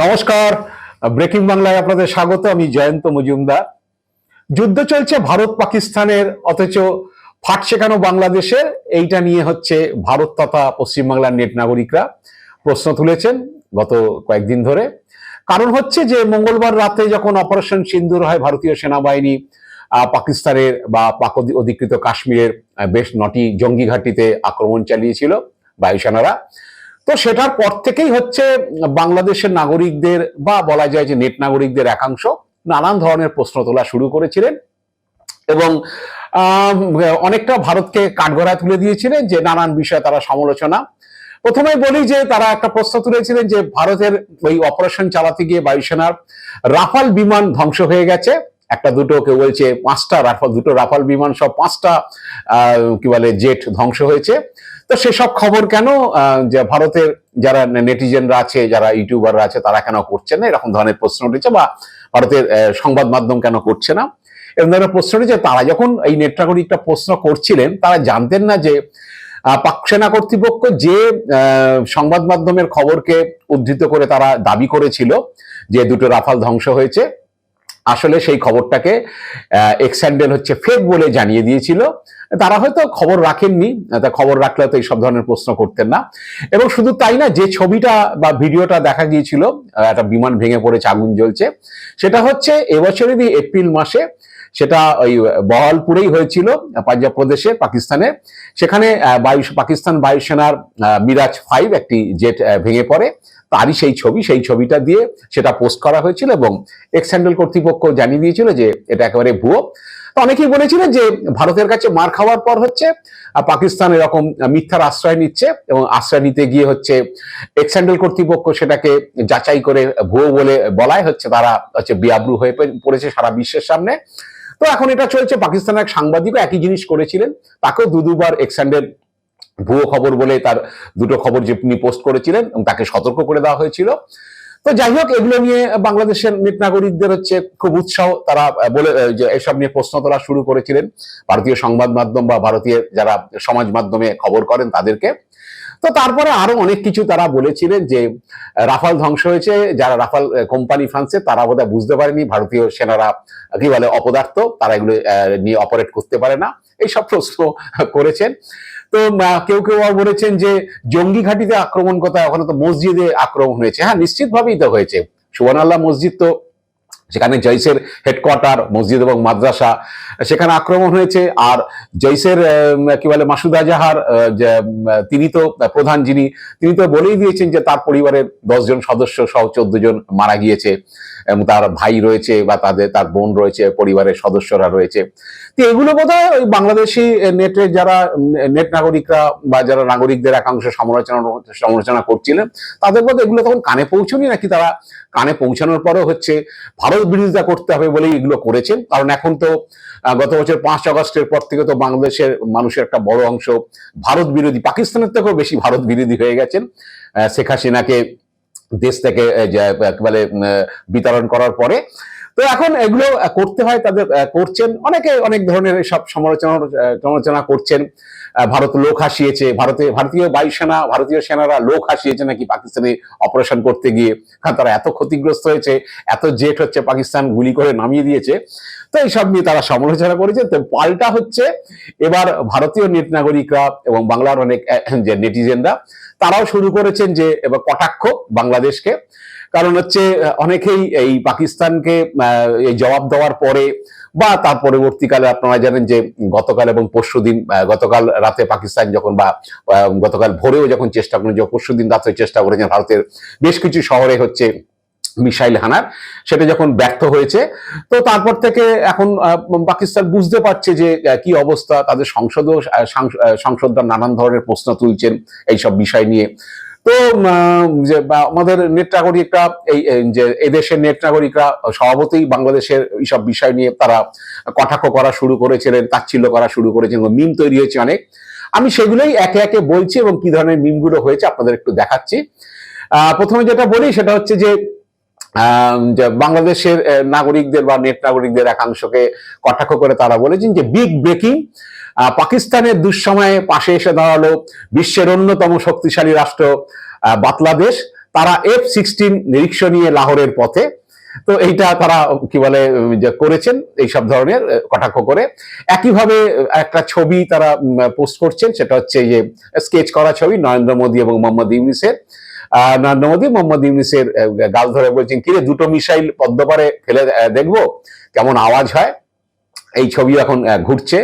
নমস্কার। ব্রেকিং বাংলায় আপনাদের স্বাগত, আমি জয়ন্ত মজুমদার। যুদ্ধ চলছে ভারত পাকিস্তানের, অথচ ফাট শেখানো বাংলাদেশের এইটা নিয়ে হচ্ছে ভারত তথা পশ্চিমবাংলার নেট নাগরিকরা প্রশ্ন তুলেছেন গত কয়েকদিন ধরে। কারণ হচ্ছে যে, মঙ্গলবার রাতে যখন অপারেশন সিন্দুর হয় ভারতীয় সেনাবাহিনী পাকিস্তানের বা পাক অধিকৃত কাশ্মীরের বেশ নটি জঙ্গি ঘাঁটিতে আক্রমণ চালিয়েছিল বায়ুসেনারা। তো সেটার পর থেকেই হচ্ছে বাংলাদেশের নাগরিকদের বা বলা যায় যে নেট নাগরিকদের একাংশ নানান ধরনের প্রশ্ন তোলা শুরু করেছিলেন এবং অনেকটা ভারতকে কাঠগড়ায় তুলে দিয়েছিলেন যে নানান বিষয়ে তারা সমালোচনা। প্রথমে বলি যে তারা একটা প্রশ্ন তুলেছিলেন যে ভারতের ওই অপারেশন চালাতে গিয়ে বায়ুসেনার রাফাল বিমান ধ্বংস হয়ে গেছে। একটা দুটো কেউ বলছে পাঁচটা, রাফাল, দুটো রাফাল বিমান সব পাঁচটা কি বলে, জেট ধ্বংস হয়েছে। তো সেসব খবর কেন যে ভারতের যারা নেটিজেনরা আছে, যারা ইউটিউবাররা আছে, তারা কেন করছে না? এরকম ধরনের প্রশ্ন উঠেছে বা ভারতের সংবাদ মাধ্যম কেন করছে না? এরকম ধরনের প্রশ্ন উঠেছে। তারা যখন এই নেট নাগরিকটা প্রশ্ন করছিলেন, তারা জানতেন না যে পাক সেনা কর্তৃপক্ষ যে সংবাদ মাধ্যমের খবরকে উদ্ধৃত করে তারা দাবি করেছিল যে দুটো রাফাল ধ্বংস হয়েছে আসলে সেই খবরটাকে এক্স হচ্ছে ফেক বলে জানিয়ে দিয়েছিল। তারা হয়তো খবর রাখেননি, তা খবর রাখলে তো এইসব ধরনের প্রশ্ন করতেন না। এবং শুধু তাই না, যে ছবিটা বা ভিডিওটা দেখা গিয়েছিল একটা বিমান ভেঙে পড়েছে আগুন জ্বলছে, সেটা হচ্ছে এবছরেরই এপ্রিল মাসে সেটা ওই বহালপুরেই হয়েছিল, পাঞ্জাব প্রদেশে, পাকিস্তানে। সেখানে বায়ু পাকিস্তান বায়ুসেনার মিরাজ ফাইভ একটি জেট ভেঙে পড়ে। তারই সেই ছবি, সেই ছবিটা দিয়ে সেটা পোস্ট করা হয়েছিল এবং এক্স কর্তৃপক্ষ জানিয়ে দিয়েছিল যে এটা একেবারে ভুয়ো। অনেকেই বলেছিলেন যে ভারতের কাছে মার খাওয়ার পর হচ্ছে পাকিস্তান এরকম মিথ্যার আশ্রয় নিচ্ছে এবং আশ্রয় নিতে গিয়ে হচ্ছে এক্স হ্যান্ডেল কর্তৃপক্ষ সেটাকে যাচাই করে ভুয়ো বলে বলাই হচ্ছে। তারা হচ্ছে বিয়াব্রু হয়ে পড়েছে সারা বিশ্বের সামনে। তো এখন এটা চলছে। পাকিস্তানের এক সাংবাদিকও একই জিনিস করেছিলেন। তাকেও দু দুবার এক্স হ্যান্ডেল ভুয়ো খবর বলে তার দুটো খবর যে পোস্ট করেছিলেন, এবং তাকে সতর্ক করে দেওয়া হয়েছিল। তো যাই হোক, এগুলো নিয়ে বাংলাদেশের নেট নাগরিকদের হচ্ছে খুব উৎসাহ। তারা বলে যে এসব নিয়ে প্রশ্ন তোলা শুরু করেছিলেন। ভারতীয় সংবাদ মাধ্যম বা ভারতীয় যারা সমাজ মাধ্যমে খবর করেন তাদেরকে। তো তারপরে আরও অনেক কিছু তারা বলেছিলেন যে, রাফাল ধ্বংস হয়েছে, যারা রাফাল কোম্পানি ফ্রান্সে তারা বোধহয় বুঝতে পারেনি, ভারতীয় সেনারা কি বলে, অপদার্থ, তারা এগুলো নিয়ে অপারেট করতে পারে না। এইসব প্রশ্ন করেছেন। তো কেউ কেউ বলেছেন যে, জঙ্গি ঘাটিতে আক্রমণ কথা ওখানে তো মসজিদে আক্রমণ হয়েছে। হ্যাঁ নিশ্চিতভাবেই তো হয়েছে। সুবান মসজিদ তো সেখানে জৈসের হেডকোয়ার্টার মসজিদ এবং মাদ্রাসা, সেখানে আক্রমণ হয়েছে। আর জৈসের কি বলে, মাসুদ আজাহার তিনি তো প্রধান যিনি, তিনি তো বলেই দিয়েছেন যে তার পরিবারের দশজন সদস্য সহ চোদ্দ জন মারা গিয়েছে এবং তার ভাই রয়েছে বা তাদের, তার বোন রয়েছে, পরিবারের সদস্যরা রয়েছে। তো এগুলো বোধহয় ওই বাংলাদেশি নেটের যারা নেট নাগরিকরা বা যারা নাগরিকদের একাংশ সমালোচনা সমালোচনা করছিলেন, তাদের মধ্যে এগুলো তখন কানে পৌঁছনি নাকি তারা কানে পৌঁছানোর পরও হচ্ছে ভারত বিরোধিতা করতে হবে বলেই এগুলো করেছেন। কারণ এখন তো গত বছর পাঁচ আগস্টের পর থেকে তো বাংলাদেশের মানুষের একটা বড় অংশ ভারত বিরোধী। পাকিস্তানের থেকেও বেশি ভারত বিরোধী হয়ে গেছেন। শেখ হাসিনাকে দেশ থেকে বলে বিতরণ করার পরে। তো এখন এগুলো করতে হয় তাদের করছেন। অনেকে অনেক ধরনের সব সমালোচনা সমালোচনা করছেন। ভারত লোক হাসিয়েছে, ভারতে, ভারতীয় বায়ুসেনা, ভারতীয় সেনারা লোক হাসিয়েছে নাকি পাকিস্তানে অপারেশন করতে গিয়ে? কারণ তারা এত ক্ষতিগ্রস্ত হয়েছে, এত জেট হচ্ছে পাকিস্তান গুলি করে নামিয়ে দিয়েছে। তো এইসব নিয়ে তারা সমালোচনা করেছে। তো পাল্টা হচ্ছে, এবার ভারতীয় নেট নাগরিকরা এবং বাংলার অনেক যে নেটিজেনরা তারাও শুরু করেছেন যে এবার কটাক্ষ বাংলাদেশকে। কারণ হচ্ছে অনেকেই এই পাকিস্তানকে এই জবাব দেওয়ার পরে বা তার পরবর্তীকালে আপনারা জানেন যে গতকাল এবং পরশু দিন গতকাল রাতে পাকিস্তান যখন বা গতকাল ভোরেও যখন চেষ্টা করেন, যে পরশু দিন রাতে চেষ্টা করেছেন ভারতের বেশ কিছু শহরে হচ্ছে মিসাইল হানার সেটা যখন ব্যর্থ হয়েছে তো তারপর থেকে এখন পাকিস্তান বুঝতে পারছে যে কি অবস্থা তাদের সংসদও আহ, সংসদরা নানান ধরনের প্রশ্ন তুলছেন এইসব বিষয় নিয়ে। তো যে আমাদের নেট নাগরিকরা এই যে এদেশের নেট নাগরিকরা স্বভাবতই বাংলাদেশের এইসব বিষয় নিয়ে তারা কটাক্ষ করা শুরু করেছিলেন তাচ্ছিল্য করা শুরু করেছেন মিম তৈরি হয়েছে অনেক। আমি সেগুলোই একে একে বলছি এবং কি ধরনের মিমগুলো হয়েছে আপনাদের একটু দেখাচ্ছি। প্রথমে যেটা বলি সেটা হচ্ছে যে বাংলাদেশের নাগরিকদের বা নেট নাগরিকদের একাংশকে কটাক্ষ করে তারা বলেছেন যে বিগ ব্রেকিং পাকিস্তানের দুঃসময়ে পাশে এসে দাঁড়াল বিশ্বের অন্যতম শক্তিশালী রাষ্ট্র বাংলাদেশ। তারা এফ সিক্সটিন নিরীক্ষণ নিয়ে লাহোরের পথে। তো এইটা তারা, কি বলে যে করেছেন, এইসব ধরনের কটাক্ষ করে। একইভাবে একটা ছবি তারা পোস্ট করছেন, সেটা হচ্ছে যে, স্কেচ করা ছবি নরেন্দ্র মোদী এবং মোহাম্মদ ইউনিসের। নরেন্দ্র মোদী, মোহাম্মদ ইউনিসের গাল ধরে বলছেন, কিরে, দুটো মিসাইল পদ্মপারে ফেলে দেখব? কেমন আওয়াজ হয়? এই ছবি এখন ঘুরছে।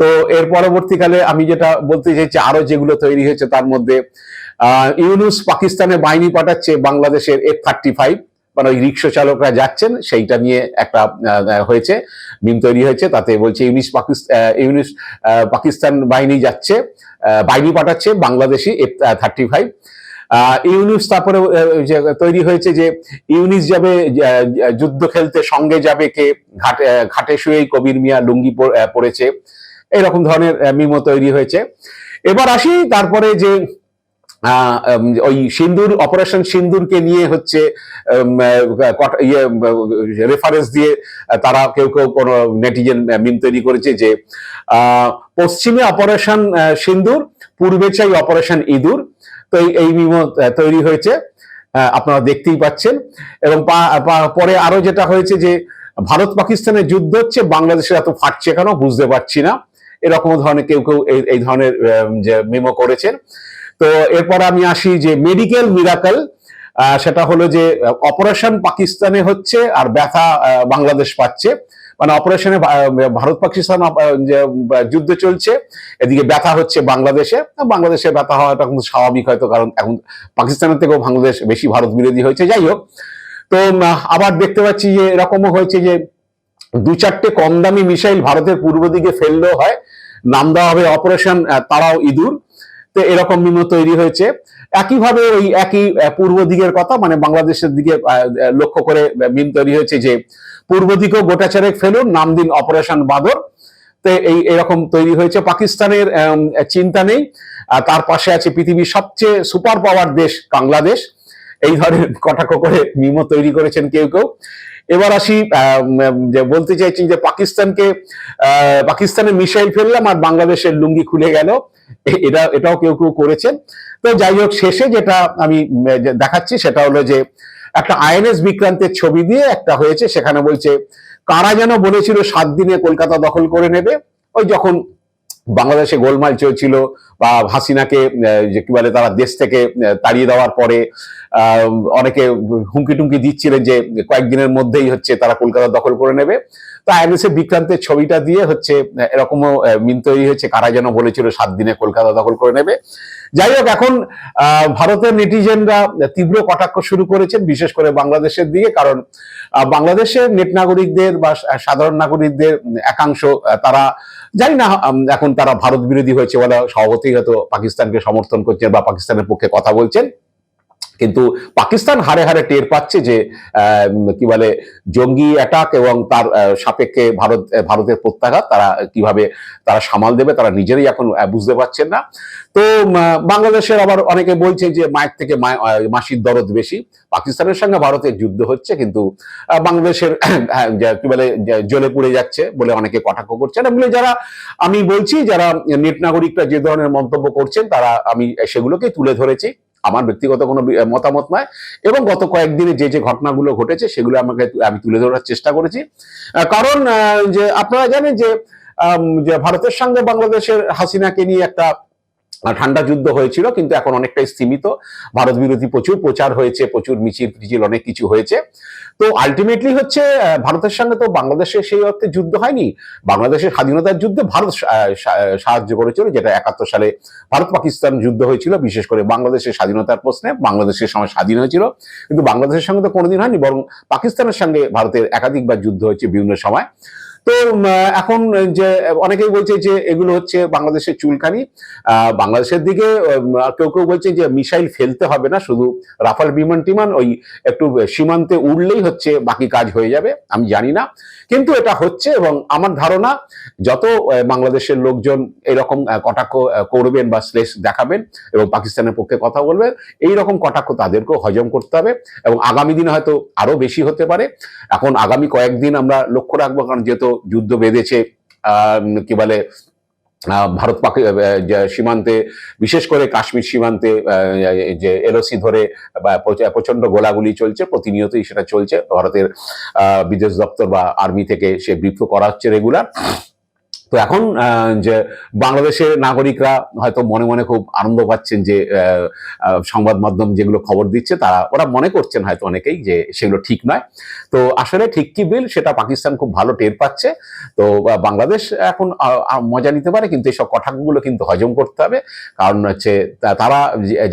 তো এর পরবর্তীকালে আমি যেটা বলতে চাইছি, আরও যেগুলো তৈরি হয়েছে তার মধ্যে ইউনুস পাকিস্তানে বাহিনী পাঠাচ্ছে বাংলাদেশের এফ থার্টি ফাইভ মানে ওই রিক্সা চালকরা যাচ্ছেন, সেইটা নিয়ে একটা হয়েছে, মিম তৈরি হয়েছে, তাতে বলছে ইউনিস পাকিস্তান ইউনিস পাকিস্তান বাহিনী যাচ্ছে বাহিনী পাঠাচ্ছে বাংলাদেশি এফ থার্টি ফাইভ ইউনিস তারপরে তৈরি হয়েছে যে ইউনিস যাবে যুদ্ধ খেলতে সঙ্গে যাবে কে? ঘাটে ঘাটে শুয়েই কবির মিয়া লুঙ্গি পরেছে। এরকম ধরনের মিমো তৈরি হয়েছে। এবার আসি তারপরে যে ওই সিন্দুর, অপারেশন সিন্দুরকে নিয়ে হচ্ছে ইয়ে রেফারেন্স দিয়ে তারা কেউ কেউ কোন নেটিজেন মিম তৈরি করেছে যে পশ্চিমে অপারেশন সিন্দুর, পূর্বে চাই অপারেশন ইঁদুর এই- এই মিমো তৈরি হয়েছে। আপনারা দেখতেই পাচ্ছেন। এবং পরে আরও যেটা হয়েছে যে, ভারত পাকিস্তানের যুদ্ধ হচ্ছে, বাংলাদেশের এত ফাটছে কেন বুঝতে পারছি না। এরকম ধরনের কেউ কেউ এই- ধরনের মেমো করেছেন। তো এরপর আমি আসি যে মেডিকেল মিরাকল সেটা হলো যে, অপারেশন পাকিস্তানে হচ্ছে আর ব্যথা বাংলাদেশ পাচ্ছে। মানে অপারেশনে ভারত পাকিস্তান যে যুদ্ধ চলছে, এদিকে ব্যথা হচ্ছে বাংলাদেশে। বাংলাদেশে ব্যথা হওয়াটা কিন্তু স্বাভাবিক হয়তো, কারণ এখন পাকিস্তানের থেকেও বাংলাদেশ বেশি ভারত বিরোধী হয়েছে। যাই হোক, তো আবার দেখতে পাচ্ছি যে, এরকমও হয়েছে যে, দু চারটে কম দামি মিসাইল ভারতের পূর্ব দিকে ফেললেও হয়। নাম দেওয়া হবে অপারেশন তারাও ইঁদুর। তো এরকম মিম তৈরি হয়েছে। একইভাবে ওই একই পূর্ব দিকের কথা মানে বাংলাদেশের দিকে লক্ষ্য করে মিম তৈরি হয়েছে যে, পূর্ব দিকেও গোটা চারেক ফেলুন, নাম দিন অপারেশন বাদর। তো এই, এরকম তৈরি হয়েছে। পাকিস্তানের চিন্তা নেই। তার পাশে আছে পৃথিবীর সবচেয়ে সুপার পাওয়ার দেশ, বাংলাদেশ। এই ধরনের কটাক্ষ করে মিমো তৈরি করেছেন কেউ কেউ। এবার আসি যে বলতে চাইছি যে পাকিস্তানকে পাকিস্তানে মিসাইল ফেললাম আর বাংলাদেশের লুঙ্গি খুলে গেল। এটা, এটাও কেউ কেউ করেছেন। তো যাই হোক, শেষে যেটা আমি দেখাচ্ছি সেটা হলো যে একটা আইএনএস বিক্রান্তের ছবি দিয়ে একটা হয়েছে, সেখানে বলছে, কারা যেন বলেছিল সাত দিনে কলকাতা দখল করে নেবে। ওই যখন বাংলাদেশে গোলমাল চলছিল বা হাসিনাকে যে কি বলে, তারা দেশ থেকে তাড়িয়ে দেওয়ার পরে অনেকে হুমকি টুমকি দিচ্ছিলেন যে কয়েকদিনের মধ্যেই হচ্ছে তারা কলকাতা দখল করে নেবে। তো আইএনএসএ বিক্রান্তের ছবিটা দিয়ে হচ্ছে এরকমও মিন তৈরি হয়েছে। কারা যেন বলেছিল সাত দিনে কলকাতা দখল করে নেবে। যাই হোক, এখন ভারতের নেটিজেনরা তীব্র কটাক্ষ শুরু করেছেন, বিশেষ করে বাংলাদেশের দিকে, কারণ বাংলাদেশের নেট নাগরিকদের বা সাধারণ নাগরিকদের একাংশ তারা, জানি না এখন তারা ভারত বিরোধী হয়েছে বলে সভাপতি হয়তো পাকিস্তানকে সমর্থন করছেন বা পাকিস্তানের পক্ষে কথা বলছেন। কিন্তু পাকিস্তান হারে হারে টের পাচ্ছে যে কি বলে, জঙ্গি অ্যাটাক এবং তার সাপেক্ষে ভারত ভারতের প্রত্যাঘাত, তারা কীভাবে তারা সামাল দেবে, তারা নিজেরাই এখন বুঝতে পারছেন না। তো বাংলাদেশের আবার অনেকে বলছে যে মায়ের থেকে মাসির দরদ বেশি। পাকিস্তানের সঙ্গে ভারতের যুদ্ধ হচ্ছে, কিন্তু বাংলাদেশের কি বলে, যে জ্বলে পুড়ে যাচ্ছে বলে অনেকে কটাক্ষ করছেন এগুলো যারা, আমি বলছি, যারা নেট নাগরিকরা যে ধরনের মন্তব্য করছেন, তারা আমি সেগুলোকে তুলে ধরেছি। আমার ব্যক্তিগত কোনো মতামত নয়। এবং গত কয়েকদিনে যে যে ঘটনাগুলো ঘটেছে সেগুলো আমাকে আমি তুলে ধরার চেষ্টা করেছি। কারণ যে আপনারা জানেন যে ভারতের সঙ্গে বাংলাদেশের হাসিনাকে নিয়ে একটা ঠান্ডা যুদ্ধ হয়েছিল, কিন্তু এখন অনেকটাই স্তীমিত ভারত বিরোধী প্রচুর প্রচার হয়েছে, প্রচুর মিছিল টিচিল অনেক কিছু হয়েছে। তো আলটিমেটলি হচ্ছে ভারতের সঙ্গে তো বাংলাদেশের সেই অর্থে যুদ্ধ হয়নি। বাংলাদেশের স্বাধীনতার যুদ্ধে ভারত সাহায্য করেছিল, যেটা একাত্তর সালে ভারত পাকিস্তান যুদ্ধ হয়েছিল, বিশেষ করে বাংলাদেশের স্বাধীনতার প্রশ্নে। বাংলাদেশের সময় স্বাধীন হয়েছিল, কিন্তু বাংলাদেশের সঙ্গে তো কোনোদিন হয়নি, বরং পাকিস্তানের সঙ্গে ভারতের একাধিকবার যুদ্ধ হয়েছে বিভিন্ন সময়। তো এখন যে, অনেকেই বলছে যে এগুলো হচ্ছে বাংলাদেশের চুলকানি। বাংলাদেশের দিকে কেউ কেউ বলছে যে মিসাইল ফেলতে হবে না, শুধু রাফাল বিমান টিমান, ওই একটু সীমান্তে উড়লেই হচ্ছে বাকি কাজ হয়ে যাবে, আমি জানি না। কিন্তু এটা হচ্ছে এবং আমার ধারণা, যত বাংলাদেশের লোকজন এরকম কটাক্ষ করবেন বা স্লেস দেখাবেন এবং পাকিস্তানের পক্ষে কথা বলবেন এই রকম কটাক্ষ তাদেরকেও হজম করতে হবে এবং আগামী দিনে হয়তো আরও বেশি হতে পারে। এখন আগামী কয়েকদিন আমরা লক্ষ্য রাখব, কারণ যেহেতু যুদ্ধ বেঁধেছে কি বলে ভারত পাকি সীমান্তে, বিশেষ করে কাশ্মীর সীমান্তে যে এলওসি ধরে প্রচণ্ড গোলাগুলি চলছে, প্রতিনিয়তই সেটা চলছে। ভারতের বিদেশ দপ্তর বা আর্মি থেকে সে ব্রিফ করা হচ্ছে রেগুলার। তো এখন যে বাংলাদেশের নাগরিকরা হয়তো মনে মনে খুব আনন্দ পাচ্ছেন যে সংবাদ মাধ্যম যেগুলো খবর দিচ্ছে, তারা, ওরা মনে করছেন হয়তো অনেকেই যে সেগুলো ঠিক নয়। তো আসলে ঠিক কি বিল, সেটা পাকিস্তান খুব ভালো টের পাচ্ছে। তো বাংলাদেশ এখন মজা নিতে পারে, কিন্তু এইসব কথাগুলো কিন্তু হজম করতে হবে। কারণ হচ্ছে তারা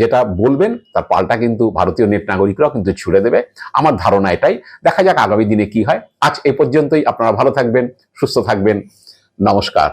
যেটা বলবেন, তার পাল্টা কিন্তু ভারতীয় নেট নাগরিকরাও কিন্তু ছুড়ে দেবে। আমার ধারণা এটাই। দেখা যাক আগামী দিনে কি হয়। আজ এ পর্যন্তই। আপনারা ভালো থাকবেন, সুস্থ থাকবেন। নমস্কার।